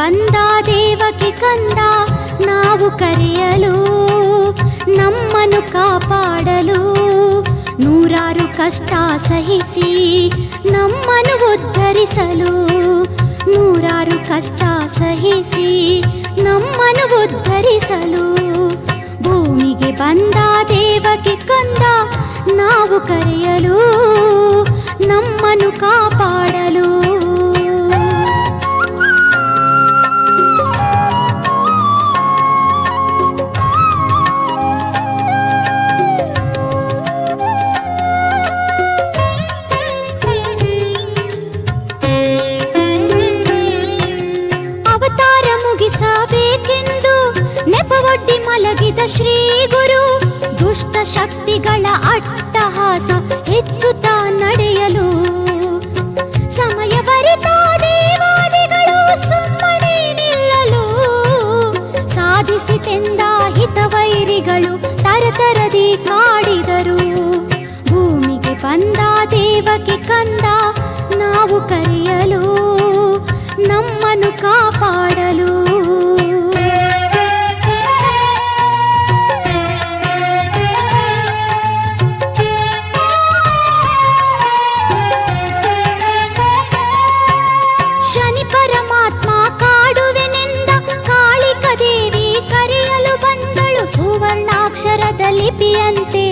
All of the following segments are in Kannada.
ಬಂದ ದೇವಕಿ ಕಂದ, ನಾವು ಕರೆಯಲು, ನಮ್ಮನ್ನು ಕಾಪಾಡಲು, ನೂರಾರು ಕಷ್ಟ ಸಹಿಸಿ ನಮ್ಮನ್ನು ಉದ್ಧರಿಸಲು, ನೂರಾರು ಕಷ್ಟ ಸಹಿಸಿ ನಮ್ಮನ್ನು ಉದ್ಧರಿಸಲು, ಭೂಮಿಗೆ ಬಂದ, ದೇವಕಿ ಕಂದ, ನಾವು ಕರೆಯಲು. ಶ್ರೀ ಗುರು, ದುಷ್ಟ ಶಕ್ತಿಗಳ ಅಟ್ಟಹಾಸ ಹೆಚ್ಚುತ್ತಾ ನಡೆಯಲು. ಸಮಯ ಬರಿತ ದೇವಾದಿಗಳು ಸುಮ್ಮನೆ ನಿಲ್ಲಲು. ಸಾಧಿಸಿತೆಂದ ಹಿತವೈರಿಗಳು ತರತರದಿ ಕಾಡಿದರು ಭೂಮಿಗೆ ಬಂದ, ದೇವಕ್ಕೆ ಕಂದ ನಾವು ಕರೆಯಲು, ನಮ್ಮನ್ನು ಕಾಪಾಡಲು. ಸುವರ್ಣಾಕ್ಷರದ ಲಿಪಿಯಂತೆ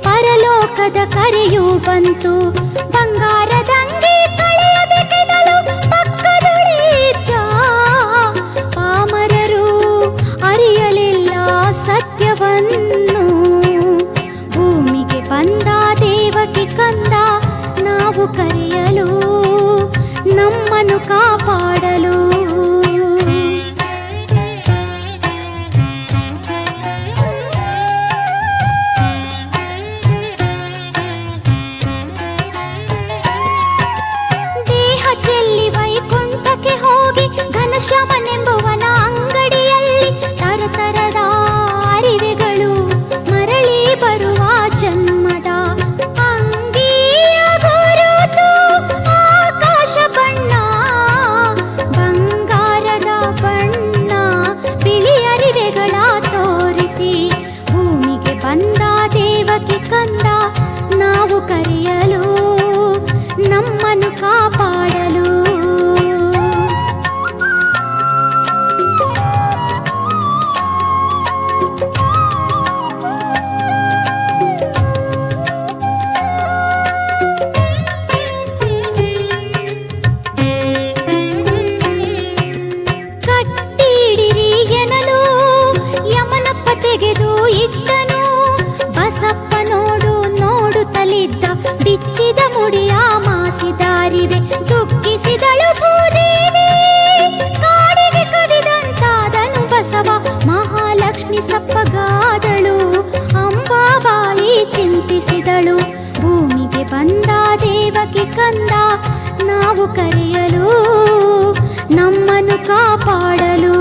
ಪರಲೋಕದ ಕರೆಯೂ ಬಂತು. ಬಂಗಾರದಂಗೆ ಪಾಮರರು ಅರಿಯಲಿಲ್ಲ ಸತ್ಯವನ್ನು. ಭೂಮಿಗೆ ಬಂದ, ದೇವಕ್ಕೆ ಕಂದ, ನಾವು ಕರೆಯಲು, ನಮ್ಮನ್ನು ಕಾಪಾಡಲು ಕಂದ ನಾವು ಕರೆಯಲು ನಮ್ಮನ್ನು ಕಾಪಾಡಲು ಬಿಚ್ಚಿದ ಮುಡಿಯ ಮಾಸಿದಾರಿವೆ ದುಃಖಿಸಿದಳು ಭೂದೇವಿ. ಕಾಡಿಗೆ ಕಡಿದಂತಾದನು ಬಸವ, ಮಹಾಲಕ್ಷ್ಮಿ ಸಪ್ಪಗಾದಳು. ಅಂಬಾಬಾಯಿ ಚಿಂತಿಸಿದಳು, ಭೂಮಿಗೆ ಬಂದ ದೇವಕ್ಕೆ ಕಂದ, ನಾವು ಕರೆಯಲು ನಮ್ಮನ್ನು ಕಾಪಾಡಲು.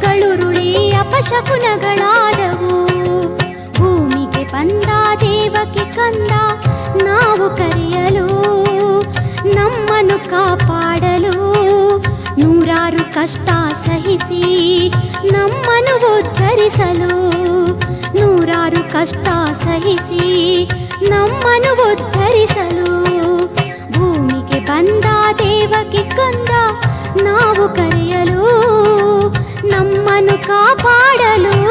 ಬೆಟ್ಟಗಳುರುಳಿ ಅಪಶಕುನಗಳಾದವು. ಭೂಮಿಗೆ ಬಂದ, ದೇವಕ್ಕೆ ಕಂದ, ನಾವು ಕರೆಯಲು, ನಮ್ಮನ್ನು ಕಾಪಾಡಲು, ನೂರಾರು ಕಷ್ಟ ಸಹಿಸಿ ನಮ್ಮನ್ನು ಉದ್ಧರಿಸಲು, ನೂರಾರು ಕಷ್ಟ ಸಹಿಸಿ ನಮ್ಮನ್ನು ಉದ್ಧರಿಸಲು. ಭೂಮಿಗೆ ಬಂದ, ದೇವಕ್ಕೆ ಕಂದ, ನಾವು ಕರೆಯಲು కాపాడను.